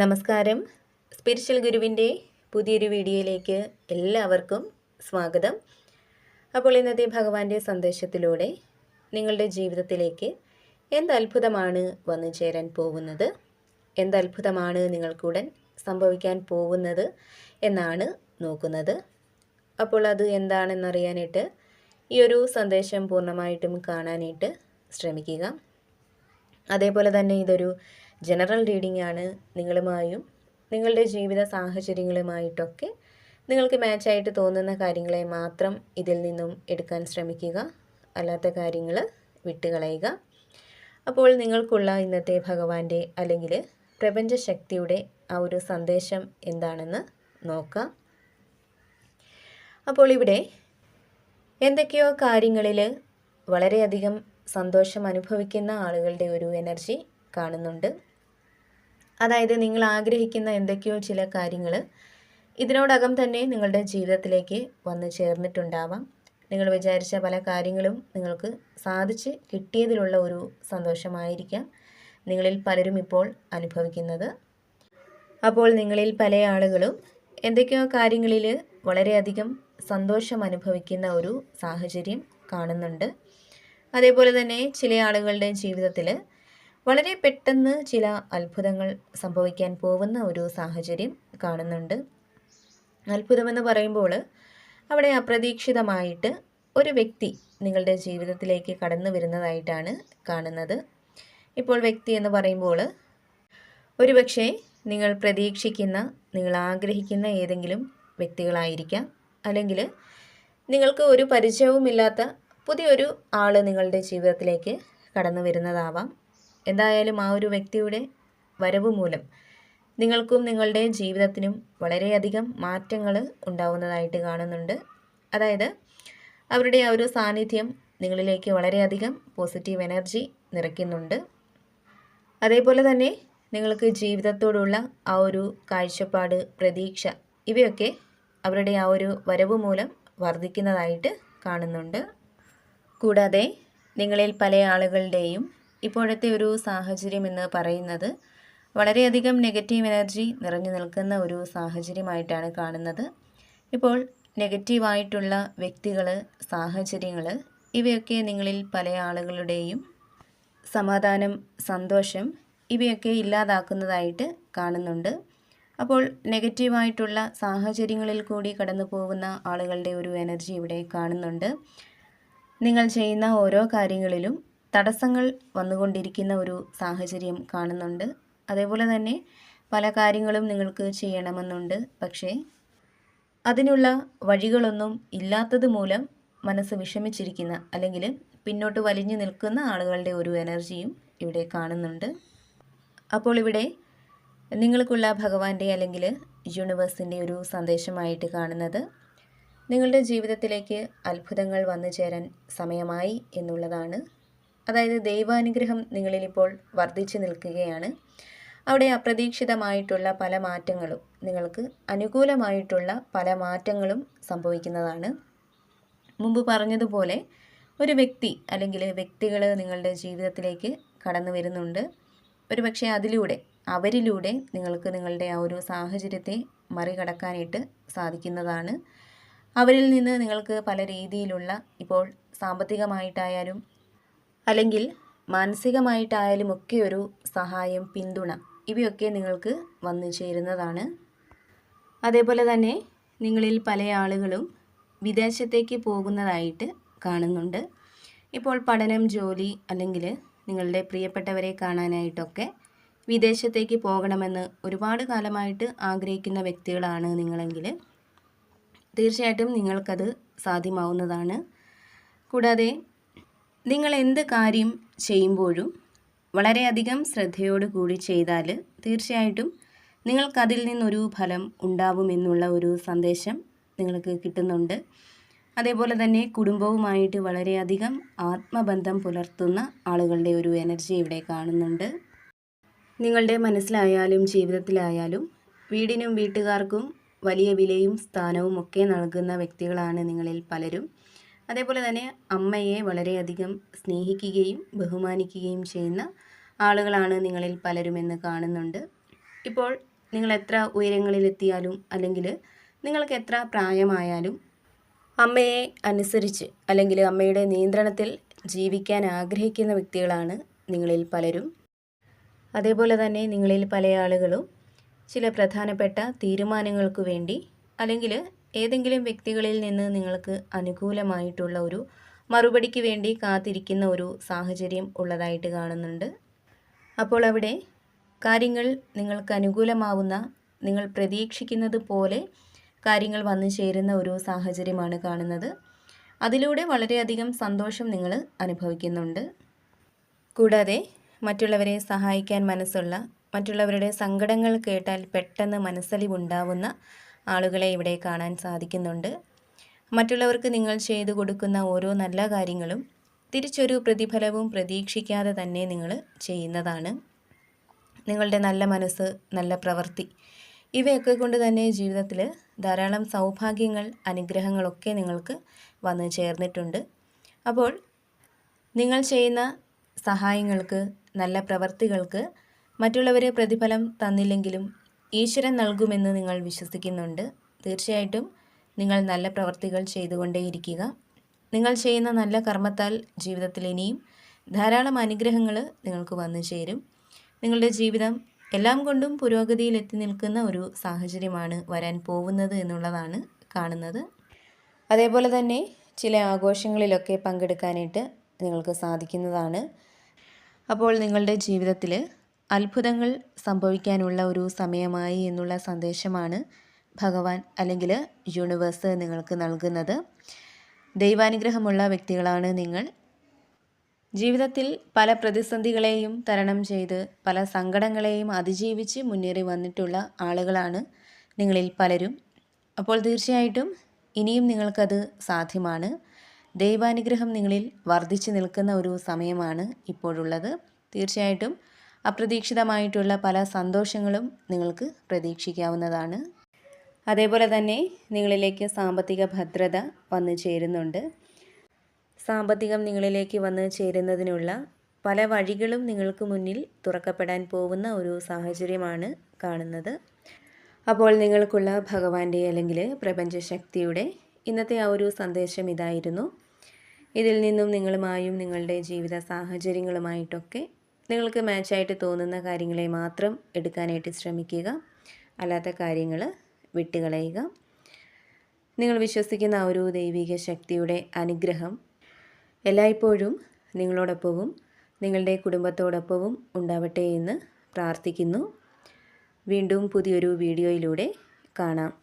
നമസ്കാരം. സ്പിരിച്വൽ ഗുരുവിന്റെ പുതിയൊരു വീഡിയോയിലേക്ക് എല്ലാവർക്കും സ്വാഗതം. അപ്പോൾ ഇന്നത്തെ ഭഗവാന്റെ സന്ദേശത്തിലൂടെ നിങ്ങളുടെ ജീവിതത്തിലേക്ക് എന്ത് അത്ഭുതമാണ് വന്നു ചേരാൻ പോകുന്നത്? എന്ത് അത്ഭുതമാണ് നിങ്ങൾക്കുടൻ സംഭവിക്കാൻ പോകുന്നത് എന്നാണ് നോക്കുന്നത്. അപ്പോൾ അത് എന്താണെന്നറിയാനായിട്ട് ഈ ഒരു സന്ദേശം പൂർണമായിട്ടും കാണാനായിട്ട് ശ്രമിക്കുക. അതേപോലെ തന്നെ ഇതൊരു ജനറൽ റീഡിംഗ് ആണ് നിങ്ങളുമായും നിങ്ങളുടെ ജീവിത സാഹചര്യങ്ങളുമായിട്ടൊക്കെ നിങ്ങൾക്ക് മാച്ചായിട്ട് തോന്നുന്ന കാര്യങ്ങളെ മാത്രം ഇതിൽ നിന്നും എടുക്കാൻ ശ്രമിക്കുക. അല്ലാത്ത കാര്യങ്ങൾ വിട്ടുകളയുക. അപ്പോൾ നിങ്ങൾക്കുള്ള ഇന്നത്തെ ഭഗവാന്റെ അല്ലെങ്കിൽ പ്രപഞ്ചശക്തിയുടെ ആ ഒരു സന്ദേശം എന്താണെന്ന് നോക്കാം. അപ്പോൾ ഇവിടെ എന്തൊക്കെയോ കാര്യങ്ങളിൽ വളരെയധികം സന്തോഷം അനുഭവിക്കുന്ന ആളുകളുടെ ഒരു എനർജി കാണുന്നുണ്ട്. അതായത് നിങ്ങൾ ആഗ്രഹിക്കുന്ന എന്തൊക്കെയോ ചില കാര്യങ്ങൾ ഇതിനോടകം തന്നെ നിങ്ങളുടെ ജീവിതത്തിലേക്ക് വന്നു ചേർന്നിട്ടുണ്ടാവാം. നിങ്ങൾ വിചാരിച്ച പല കാര്യങ്ങളും നിങ്ങൾക്ക് സാധിച്ച് കിട്ടിയതിലുള്ള ഒരു സന്തോഷമായിരിക്കാം. നിങ്ങളിൽ പലരും ഇപ്പോൾ അനുഭവിക്കുന്നത്. അപ്പോൾ നിങ്ങളിൽ പല ആളുകളും എന്തൊക്കെയോ കാര്യങ്ങളിൽ വളരെയധികം സന്തോഷം അനുഭവിക്കുന്ന ഒരു സാഹചര്യം കാണുന്നുണ്ട്. അതേപോലെ തന്നെ ചില ആളുകളുടെ ജീവിതത്തിൽ വളരെ പെട്ടെന്ന് ചില അത്ഭുതങ്ങൾ സംഭവിക്കാൻ പോകുന്ന ഒരു സാഹചര്യം കാണുന്നുണ്ട്. അത്ഭുതമെന്ന് പറയുമ്പോൾ അവിടെ അപ്രതീക്ഷിതമായിട്ട് ഒരു വ്യക്തി നിങ്ങളുടെ ജീവിതത്തിലേക്ക് കടന്നു വരുന്നതായിട്ടാണ് കാണുന്നത്. ഇപ്പോൾ വ്യക്തി എന്ന് പറയുമ്പോൾ ഒരുപക്ഷെ നിങ്ങൾ പ്രതീക്ഷിക്കുന്ന നിങ്ങൾ ആഗ്രഹിക്കുന്ന ഏതെങ്കിലും വ്യക്തികളായിരിക്കാം. അല്ലെങ്കിൽ നിങ്ങൾക്ക് ഒരു പരിചയവുമില്ലാത്ത പുതിയൊരു ആൾ നിങ്ങളുടെ ജീവിതത്തിലേക്ക് കടന്നു വരുന്നതാവാം. എന്തായാലും ആ ഒരു വ്യക്തിയുടെ വരവ് മൂലം നിങ്ങൾക്കും നിങ്ങളുടെ ജീവിതത്തിനും വളരെയധികം മാറ്റങ്ങൾ ഉണ്ടാവുന്നതായിട്ട് കാണുന്നുണ്ട്. അതായത് അവരുടെ ആ ഒരു സാന്നിധ്യം നിങ്ങളിലേക്ക് വളരെയധികം പോസിറ്റീവ് എനർജി നിറയ്ക്കുന്നുണ്ട്. അതേപോലെ തന്നെ നിങ്ങൾക്ക് ജീവിതത്തോടുള്ള ആ ഒരു കാഴ്ചപ്പാട് പ്രതീക്ഷ ഇവയൊക്കെ അവരുടെ ആ ഒരു വരവ് മൂലം വർദ്ധിക്കുന്നതായിട്ട് കാണുന്നുണ്ട്. കൂടാതെ നിങ്ങളിൽ പല ആളുകളുടെയും ഇപ്പോഴത്തെ ഒരു സാഹചര്യം എന്ന് പറയുന്നത് വളരെയധികം നെഗറ്റീവ് എനർജി നിറഞ്ഞു നിൽക്കുന്ന ഒരു സാഹചര്യമായിട്ടാണ് കാണുന്നത്. ഇപ്പോൾ നെഗറ്റീവായിട്ടുള്ള വ്യക്തികൾ സാഹചര്യങ്ങൾ ഇവയൊക്കെ നിങ്ങളിൽ പല ആളുകളുടെയും സമാധാനം സന്തോഷം ഇവയൊക്കെ ഇല്ലാതാക്കുന്നതായിട്ട് കാണുന്നുണ്ട്. അപ്പോൾ നെഗറ്റീവായിട്ടുള്ള സാഹചര്യങ്ങളിൽ കൂടി കടന്നു പോകുന്ന ആളുകളുടെ ഒരു എനർജി ഇവിടെ കാണുന്നുണ്ട്. നിങ്ങൾ ചെയ്യുന്ന ഓരോ കാര്യങ്ങളിലും തടസ്സങ്ങൾ വന്നുകൊണ്ടിരിക്കുന്ന ഒരു സാഹചര്യം കാണുന്നുണ്ട്. അതേപോലെ തന്നെ പല കാര്യങ്ങളും നിങ്ങൾക്ക് ചെയ്യണമെന്നുണ്ട്. പക്ഷേ അതിനുള്ള വഴികളൊന്നും ഇല്ലാത്തത് മൂലം മനസ്സ് വിഷമിച്ചിരിക്കുന്ന അല്ലെങ്കിൽ പിന്നോട്ട് വലിഞ്ഞു നിൽക്കുന്ന ആളുകളുടെ ഒരു എനർജിയും ഇവിടെ കാണുന്നുണ്ട്. അപ്പോൾ ഇവിടെ നിങ്ങൾക്കുള്ള ഭഗവാന്റെ അല്ലെങ്കിൽ യൂണിവേഴ്സിന്റെ ഒരു സന്ദേശമായിട്ട് കാണുന്നത് നിങ്ങളുടെ ജീവിതത്തിലേക്ക് അത്ഭുതങ്ങൾ വന്നു ചേരാൻ സമയമായി എന്നുള്ളതാണ്. അതായത് ദൈവാനുഗ്രഹം നിങ്ങളിലിപ്പോൾ വർദ്ധിച്ചു നിൽക്കുകയാണ്. അവിടെ അപ്രതീക്ഷിതമായിട്ടുള്ള പല മാറ്റങ്ങളും നിങ്ങൾക്ക് അനുകൂലമായിട്ടുള്ള പല മാറ്റങ്ങളും സംഭവിക്കുന്നതാണ്. മുമ്പ് പറഞ്ഞതുപോലെ ഒരു വ്യക്തി അല്ലെങ്കിൽ വ്യക്തികൾ നിങ്ങളുടെ ജീവിതത്തിലേക്ക് കടന്നു വരുന്നുണ്ട്. ഒരുപക്ഷെ അതിലൂടെ അവരിലൂടെ നിങ്ങൾക്ക് നിങ്ങളുടെ ആ ഒരു സാഹചര്യത്തെ മറികടക്കാനായിട്ട് സാധിക്കുന്നതാണ്. അവരിൽ നിന്ന് നിങ്ങൾക്ക് പല രീതിയിലുള്ള ഇപ്പോൾ സാമ്പത്തികമായിട്ടായാലും അല്ലെങ്കിൽ മാനസികമായിട്ടായാലും ഒക്കെ ഒരു സഹായം പിന്തുണ ഇവയൊക്കെ നിങ്ങൾക്ക് വന്നു ചേരുന്നതാണ്. അതേപോലെ തന്നെ നിങ്ങളിൽ പല ആളുകളും വിദേശത്തേക്ക് പോകുന്നതായിട്ട് കാണുന്നുണ്ട്. ഇപ്പോൾ പഠനം ജോലി അല്ലെങ്കിൽ നിങ്ങളുടെ പ്രിയപ്പെട്ടവരെ കാണാനായിട്ടൊക്കെ വിദേശത്തേക്ക് പോകണമെന്ന് ഒരുപാട് കാലമായിട്ട് ആഗ്രഹിക്കുന്ന വ്യക്തികളാണ് നിങ്ങളെങ്കിൽ തീർച്ചയായിട്ടും നിങ്ങൾക്കത് സാധ്യമാവുന്നതാണ്. കൂടാതെ നിങ്ങൾ എന്ത് കാര്യം ചെയ്യുമ്പോഴും വളരെയധികം ശ്രദ്ധയോട് കൂടി ചെയ്താൽ തീർച്ചയായിട്ടും നിങ്ങൾക്കതിൽ നിന്നൊരു ഫലം ഉണ്ടാവുമെന്നുള്ള ഒരു സന്ദേശം നിങ്ങൾക്ക് കിട്ടുന്നുണ്ട്. അതേപോലെ തന്നെ കുടുംബവുമായിട്ട് വളരെയധികം ആത്മബന്ധം പുലർത്തുന്ന ആളുകളുടെ ഒരു എനർജി ഇവിടെ കാണുന്നുണ്ട്. നിങ്ങളുടെ മനസ്സിലായാലും ജീവിതത്തിലായാലും വീടിനും വീട്ടുകാർക്കും വലിയ വിലയും സ്ഥാനവും ഒക്കെ നൽകുന്ന വ്യക്തികളാണ് നിങ്ങളിൽ പലരും. അതേപോലെ തന്നെ അമ്മയെ വളരെയധികം സ്നേഹിക്കുകയും ബഹുമാനിക്കുകയും ചെയ്യുന്ന ആളുകളാണ് നിങ്ങളിൽ പലരും എന്ന് കാണുന്നുണ്ട്. ഇപ്പോൾ നിങ്ങൾ എത്ര ഉയരങ്ങളിലെത്തിയാലും അല്ലെങ്കിൽ നിങ്ങൾക്ക് എത്ര പ്രായമായാലും അമ്മയെ അനുസരിച്ച് അല്ലെങ്കിൽ അമ്മയുടെ നിയന്ത്രണത്തിൽ ജീവിക്കാൻ ആഗ്രഹിക്കുന്ന വ്യക്തികളാണ് നിങ്ങളിൽ പലരും. അതേപോലെ തന്നെ നിങ്ങളിൽ പല ആളുകളും ചില പ്രധാനപ്പെട്ട തീരുമാനങ്ങൾക്ക് വേണ്ടി അല്ലെങ്കിൽ ഏതെങ്കിലും വ്യക്തികളിൽ നിന്ന് നിങ്ങൾക്ക് അനുകൂലമായിട്ടുള്ള ഒരു മറുപടിക്ക് വേണ്ടി കാത്തിരിക്കുന്ന ഒരു സാഹചര്യം ഉള്ളതായിട്ട് കാണുന്നുണ്ട്. അപ്പോൾ അവിടെ കാര്യങ്ങൾ നിങ്ങൾക്ക് അനുകൂലമാവുന്ന നിങ്ങൾ പ്രതീക്ഷിക്കുന്നത് പോലെ കാര്യങ്ങൾ വന്നു ചേരുന്ന ഒരു സാഹചര്യമാണ് കാണുന്നത്. അതിലൂടെ വളരെയധികം സന്തോഷം നിങ്ങൾ അനുഭവിക്കുന്നുണ്ട്. കൂടാതെ മറ്റുള്ളവരെ സഹായിക്കാൻ മനസ്സുള്ള മറ്റുള്ളവരുടെ സങ്കടങ്ങൾ കേട്ടാൽ പെട്ടെന്ന് മനസ്സലിവുണ്ടാവുന്ന ആളുകളെ ഇവിടെ കാണാൻ സാധിക്കുന്നുണ്ട്. മറ്റുള്ളവർക്ക് നിങ്ങൾ ചെയ്തു കൊടുക്കുന്ന ഓരോ നല്ല കാര്യങ്ങളും തിരിച്ചൊരു പ്രതിഫലവും പ്രതീക്ഷിക്കാതെ തന്നെ നിങ്ങൾ ചെയ്യുന്നതാണ്. നിങ്ങളുടെ നല്ല മനസ്സ് നല്ല പ്രവൃത്തി ഇവയൊക്കെ കൊണ്ട് തന്നെ ജീവിതത്തിൽ ധാരാളം സൗഭാഗ്യങ്ങൾ അനുഗ്രഹങ്ങളൊക്കെ നിങ്ങൾക്ക് വന്നു ചേർന്നിട്ടുണ്ട്. അപ്പോൾ നിങ്ങൾ ചെയ്യുന്ന സഹായങ്ങൾക്ക് നല്ല പ്രവർത്തികൾക്ക് മറ്റുള്ളവരെ പ്രതിഫലം തന്നില്ലെങ്കിലും ഈശ്വരൻ നൽകുമെന്ന് നിങ്ങൾ വിശ്വസിക്കുന്നുണ്ട്. തീർച്ചയായിട്ടും നിങ്ങൾ നല്ല പ്രവർത്തികൾ ചെയ്തുകൊണ്ടേയിരിക്കുക. നിങ്ങൾ ചെയ്യുന്ന നല്ല കർമ്മത്താൽ ജീവിതത്തിൽ ഇനിയും ധാരാളം അനുഗ്രഹങ്ങൾ നിങ്ങൾക്ക് വന്നു ചേരും. നിങ്ങളുടെ ജീവിതം എല്ലാം കൊണ്ടും പുരോഗതിയിൽ എത്തി നിൽക്കുന്ന ഒരു സാഹചര്യമാണ് വരാൻ പോകുന്നത് എന്നുള്ളതാണ് കാണുന്നത്. അതേപോലെ തന്നെ ചില ആഘോഷങ്ങളിലൊക്കെ പങ്കെടുക്കാനായിട്ട് നിങ്ങൾക്ക് സാധിക്കുന്നതാണ്. അപ്പോൾ നിങ്ങളുടെ ജീവിതത്തിൽ അത്ഭുതങ്ങൾ സംഭവിക്കാനുള്ള ഒരു സമയമായി എന്നുള്ള സന്ദേശമാണ് ഭഗവാൻ അല്ലെങ്കിൽ യൂണിവേഴ്സ് നിങ്ങൾക്ക് നൽകുന്നത്. ദൈവാനുഗ്രഹമുള്ള വ്യക്തികളാണ് നിങ്ങൾ. ജീവിതത്തിൽ പല പ്രതിസന്ധികളെയും തരണം ചെയ്ത് പല സങ്കടങ്ങളെയും അതിജീവിച്ച് മുന്നേറി വന്നിട്ടുള്ള ആളുകളാണ് നിങ്ങളിൽ പലരും. അപ്പോൾ തീർച്ചയായിട്ടും ഇനിയും നിങ്ങൾക്കത് സാധ്യമാണ്. ദൈവാനുഗ്രഹം നിങ്ങളിൽ വർദ്ധിച്ചു നിൽക്കുന്ന ഒരു സമയമാണ് ഇപ്പോഴുള്ളത്. തീർച്ചയായിട്ടും അപ്രതീക്ഷിതമായിട്ടുള്ള പല സന്തോഷങ്ങളും നിങ്ങൾക്ക് പ്രതീക്ഷിക്കാവുന്നതാണ്. അതേപോലെ തന്നെ നിങ്ങളിലേക്ക് സാമ്പത്തിക ഭദ്രത വന്നു ചേരുന്നുണ്ട്. സാമ്പത്തികം നിങ്ങളിലേക്ക് വന്ന് ചേരുന്നതിനുള്ള പല വഴികളും നിങ്ങൾക്ക് മുന്നിൽ തുറക്കപ്പെടാൻ പോകുന്ന ഒരു സാഹചര്യമാണ് കാണുന്നത്. അപ്പോൾ നിങ്ങൾക്കുള്ള ഭഗവാന്റെ അല്ലെങ്കിൽ പ്രപഞ്ചശക്തിയുടെ ഇന്നത്തെ ആ ഒരു സന്ദേശം ഇതായിരുന്നു. ഇതിൽ നിന്നും നിങ്ങളുമായും നിങ്ങളുടെ ജീവിത സാഹചര്യങ്ങളുമായിട്ടൊക്കെ നിങ്ങൾക്ക് മാച്ചായിട്ട് തോന്നുന്ന കാര്യങ്ങളെ മാത്രം എടുക്കാനായിട്ട് ശ്രമിക്കുക. അല്ലാത്ത കാര്യങ്ങൾ വിട്ടുകളയുക. നിങ്ങൾ വിശ്വസിക്കുന്ന ആ ഒരു ദൈവിക ശക്തിയുടെ അനുഗ്രഹം എല്ലായ്പ്പോഴും നിങ്ങളോടൊപ്പവും നിങ്ങളുടെ കുടുംബത്തോടൊപ്പവും ഉണ്ടാവട്ടെ എന്ന് പ്രാർത്ഥിക്കുന്നു. വീണ്ടും പുതിയൊരു വീഡിയോയിലൂടെ കാണാം.